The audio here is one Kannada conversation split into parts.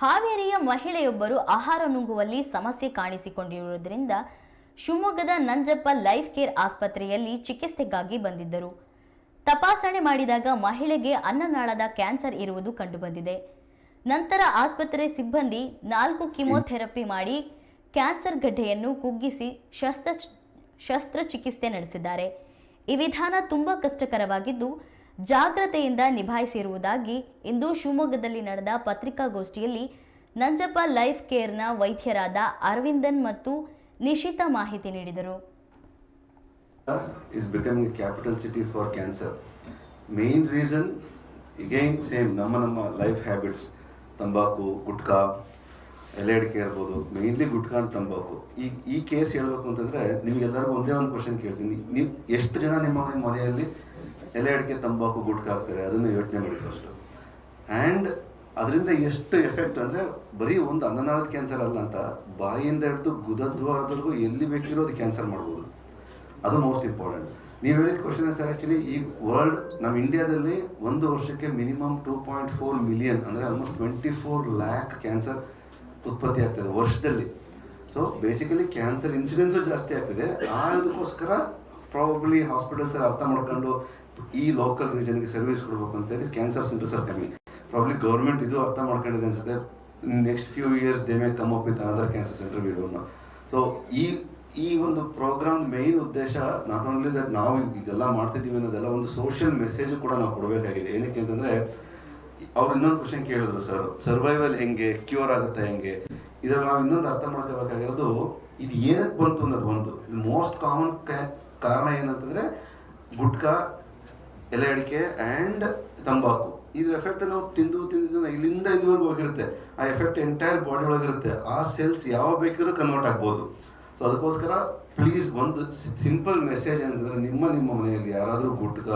ಹಾವೇರಿಯ ಮಹಿಳೆಯೊಬ್ಬರು ಆಹಾರ ನುಂಗುವಲ್ಲಿ ಸಮಸ್ಯೆ ಕಾಣಿಸಿಕೊಂಡಿರುವುದರಿಂದ ಶಿವಮೊಗ್ಗದ ನಂಜಪ್ಪ ಲೈಫ್ ಕೇರ್ ಆಸ್ಪತ್ರೆಯಲ್ಲಿ ಚಿಕಿತ್ಸೆಗಾಗಿ ಬಂದಿದ್ದರು. ತಪಾಸಣೆ ಮಾಡಿದಾಗ ಮಹಿಳೆಗೆ ಅನ್ನನಾಳದ ಕ್ಯಾನ್ಸರ್ ಇರುವುದು ಕಂಡುಬಂದಿದೆ. ನಂತರ ಆಸ್ಪತ್ರೆ ಸಿಬ್ಬಂದಿ ನಾಲ್ಕು ಕಿಮೋಥೆರಪಿ ಮಾಡಿ ಕ್ಯಾನ್ಸರ್ ಗಡ್ಡೆಯನ್ನು ಕುಗ್ಗಿಸಿ ಶಸ್ತ್ರ ಶಸ್ತ್ರಚಿಕಿತ್ಸೆ ನಡೆಸಿದ್ದಾರೆ. ಈ ವಿಧಾನ ತುಂಬಾ ಕಷ್ಟಕರವಾಗಿದ್ದು ಜಾಗ್ರತೆಯಿಂದ ನಿಭಾಯಿಸಿರುವುದಾಗಿ ಇಂದು ಶಿವಮೊಗ್ಗದಲ್ಲಿ ನಡೆದ ಪತ್ರಿಕಾಗೋಷ್ಠಿಯಲ್ಲಿ ನಂಜಪ್ಪ ಲೈಫ್ ಕೇರ್ನ ವೈದ್ಯರಾದ ಅರವಿಂದನ್ ಮತ್ತು ನಿಶಿತ ಮಾಹಿತಿ ನೀಡಿದರು. Is becoming a capital city for cancer. Main ನಮ್ಮ ನಮ್ಮ ಲೈಫ್ ಹ್ಯಾಬಿಟ್ಸ್ ತಂಬಾಕು, ಗುಟ್ಕಾ, ಎಲ್ಲ ಅಡಿಕೆ ಇರ್ಬೋದು ಮೇನ್ಲಿ ಗುಟ್ಕಾ and ತಂಬಾಕು. ಈ ಈ ಕೇಸ್ ಹೇಳ್ಬೇಕು ಅಂತಂದರೆ ನಿಮಗೆಲ್ಲರಿಗೂ ಒಂದೇ ಒಂದು ಕ್ವಶನ್ ಕೇಳ್ತೀನಿ. ನೀವು ಎಷ್ಟು ಜನ ನಿಮ್ಮ ಮನೆಯಲ್ಲಿ ಎಲೆ ಅಡಿಕೆ, ತಂಬಾಕು, ಗುಟ್ಕಾ ಹಾಕ್ತಾರೆ. ಅದನ್ನು ಯೋಚನೆ ಮಾಡಿ ಫಸ್ಟ್ ಆ್ಯಂಡ್ ಅದರಿಂದ ಎಷ್ಟು ಎಫೆಕ್ಟ್ ಅಂದರೆ ಬರೀ ಒಂದು ಅನ್ನನಾಳದ ಕ್ಯಾನ್ಸರ್ ಅಲ್ಲ ಅಂತ ಬಾಯಿಯಿಂದ ಹಿಡಿದು ಗುದದ್ವಾದವರೆಗೂ ಎಲ್ಲಿ ಬೇಕಿರೋ ಅದು ಕ್ಯಾನ್ಸರ್ ಮಾಡ್ಬೋದು. ಅದು ಮೋಸ್ಟ್ ಇಂಪಾರ್ಟೆಂಟ್ ನೀವು ಹೇಳಿದ ಕ್ವಶನ್ ಸರ್ ಆ್ಯಕ್ಚುಲಿ ಈ ವರ್ಲ್ಡ್ ನಮ್ಮ ಇಂಡಿಯಾದಲ್ಲಿ ಒಂದು ವರ್ಷಕ್ಕೆ minimum two point four million ಅಂದರೆ almost twenty four lakh cancer ಉತ್ಪತ್ತಿ ಆಗ್ತದೆ ವರ್ಷದಲ್ಲಿ. ಸೊ ಬೇಸಿಕಲಿ ಕ್ಯಾನ್ಸರ್ ಇನ್ಸಿಡೆನ್ಸು ಜಾಸ್ತಿ ಆಗ್ತಿದೆ. ಅದಕ್ಕೋಸ್ಕರ ಪ್ರಾಬಬ್ಲಿ ಹಾಸ್ಪಿಟಲ್ಸ್ ಅರ್ಥ ಮಾಡ್ಕೊಂಡು ಈ ಲೋಕಲ್ ರೀಜನ್ಗೆ ಸರ್ವಿಸ್ ಕೊಡಬೇಕು ಅಂತೇಳಿ ಕ್ಯಾನ್ಸರ್ ಸೆಂಟರ್ಸ್ ಆರ್ ಕಮ್ಮಿ. ಪ್ರಾಬ್ಲಿ ಗೌರ್ಮೆಂಟ್ ಇದು ಅರ್ಥ ಮಾಡ್ಕೊಂಡಿದೆ ಅನ್ಸುತ್ತೆ. Next few years they may come up with another cancer centre we don't know so ಈ ಈ ಒಂದು ಪ್ರೋಗ್ರಾಮ್ ಮೇನ್ ಉದ್ದೇಶ ನಾಟ್ ಓನ್ಲಿ ದಟ್ ನಾವು ಇದೆಲ್ಲ ಮಾಡ್ತಿದ್ದೀವಿ ಅನ್ನೋದೆಲ್ಲ ಒಂದು ಸೋಷಿಯಲ್ ಮೆಸೇಜ್ ಕೂಡ ನಾವು ಕೊಡಬೇಕಾಗಿದೆ. ಏನಕ್ಕೆ ಅಂತಂದ್ರೆ, ಅವ್ರು ಇನ್ನೊಂದು ಕ್ವಶನ್ ಕೇಳಿದ್ರು ಸರ್. ಸರ್ವೈವಲ್ ಹೆಂಗೆ? ಕ್ಯೂರ್ ಆಗುತ್ತೆ ಹೆಂಗೆ? ಇದ್ರಲ್ಲಿ ನಾವು ಇನ್ನೊಂದು ಅರ್ಥ ಮಾಡ್ಕೋಬೇಕಾಗಿರೋದು, ಇದು ಏನಕ್ಕೆ ಬಂತು ಅನ್ನೋದು ಒಂದು. ಮೋಸ್ಟ್ ಕಾಮನ್ ಕಾರಣ ಏನಂತಂದ್ರೆ, ಗುಟ್ಕಾ ಎಲೆ ಅಡಿಕೆ ಆ್ಯಂಡ್ ತಂಬಾಕು. ಇದ್ರ ಎಫೆಕ್ಟ್ ನಾವು ತಿಂದು ತಿಂದು ಇಲ್ಲಿಂದ ಇದುವರೆಗೂ ಹೋಗಿರುತ್ತೆ. ಆ ಎಫೆಕ್ಟ್ ಎಂಟೈರ್ ಬಾಡಿ ಒಳಗಿರುತ್ತೆ ಆ ಸೆಲ್ಸ್ ಯಾವ ಬೇಕಾದ್ರೂ ಕನ್ವರ್ಟ್ ಆಗ್ಬೋದು. ಸೊ ಅದಕ್ಕೋಸ್ಕರ ಪ್ಲೀಸ್ ಒಂದು ಸಿಂಪಲ್ ಮೆಸೇಜ್ ಅಂದ್ರೆ ನಿಮ್ಮ ನಿಮ್ಮ ಮನೆಯಲ್ಲಿ ಯಾರಾದರೂ ಗುಟ್ಕ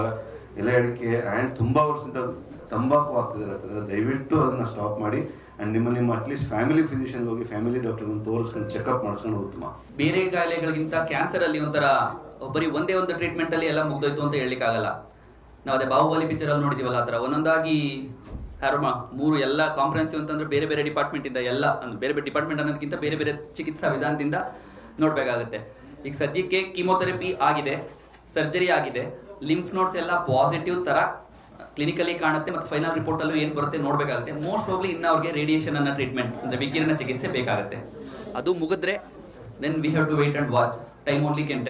ಎಲೆ ಅಡಿಕೆ ಆ್ಯಂಡ್ ತುಂಬ ವರ್ಷದಿಂದ ತಂಬಾಕು ಆಗ್ತಿದ್ದಾರೆ ಅಂತಂದರೆ ದಯವಿಟ್ಟು ಅದನ್ನ ಸ್ಟಾಪ್ ಮಾಡಿ. ಆ್ಯಂಡ್ ನಿಮ್ಮ ನಿಮ್ಮ ಅಟ್ಲೀಸ್ಟ್ ಫ್ಯಾಮಿಲಿ ಫಿಸಿಷಿಯನ್ ಹೋಗಿ ಫ್ಯಾಮಿಲಿ ಡಾಕ್ಟರ್ನ ತೋರಿಸ್ಕೊಂಡು ಚೆಕಪ್ ಮಾಡಿಸ್ಕೊಂಡು ಉತ್ತಮ ಬೇರೆ ಕಾಯಿಲೆಗಳಿಗಿಂತ ಕ್ಯಾನ್ಸರ್ ಅಲ್ಲಿ ಒಂಥರ ಬರೀ ಒಂದೇ ಒಂದು ಟ್ರೀಟ್ಮೆಂಟ್ ಅಲ್ಲಿ ಎಲ್ಲ ಮುಗ್ದೋಯ್ತು ಅಂತ ಹೇಳಲಿಕ್ಕಾಗಲ್ಲ. ನಾವು ಅದೇ ಬಾಹುಬಲಿ ಪಿಕ್ಚರ್ ಅಲ್ಲಿ ನೋಡಿದೀವಲ್ಲ ಆ ಥರ. ಒಂದೊಂದಾಗಿ ಹರ್ಮ ಮೂರು ಎಲ್ಲ ಕಾಂಪ್ರಹೆನ್ಸಿವ್ ಅಂತಂದ್ರೆ ಬೇರೆ ಬೇರೆ ಡಿಪಾರ್ಟ್ಮೆಂಟ್ ಇಂದ ಎಲ್ಲ ಬೇರೆ ಬೇರೆ ಡಿಪಾರ್ಟ್ಮೆಂಟ್ ಅನ್ನೋದಕ್ಕಿಂತ ಬೇರೆ ಬೇರೆ ಚಿಕಿತ್ಸಾ ವಿಧಾನದಿಂದ ನೋಡ್ಬೇಕಾಗುತ್ತೆ. ಈಗ ಸದ್ಯಕ್ಕೆ ಕೀಮೋಥೆರಪಿ ಆಗಿದೆ ಸರ್ಜರಿ ಆಗಿದೆ ಲಿಂಫ್ ನೋಟ್ಸ್ ಎಲ್ಲ ಪಾಸಿಟಿವ್ ತರ ಕ್ಲಿನಿಕಲಿ ಕಾಣುತ್ತೆ ಮತ್ತು ಫೈನಲ್ ರಿಪೋರ್ಟ್ ಅಲ್ಲೂ ಏನು ಬರುತ್ತೆ ನೋಡ್ಬೇಕಾಗುತ್ತೆ. ಮೋಸ್ಟ್ ಪ್ರಾಬ್ಲಿ ಇನ್ನು ಅವ್ರಿಗೆ ರೇಡಿಯೇಷನ್ ಅನ್ನೋ ಟ್ರೀಟ್ಮೆಂಟ್ ಅಂದ್ರೆ ವಿಕಿರಣ ಚಿಕಿತ್ಸೆ ಬೇಕಾಗುತ್ತೆ. ಅದು ಮುಗಿದ್ರೆ then we have to wait and watch time only can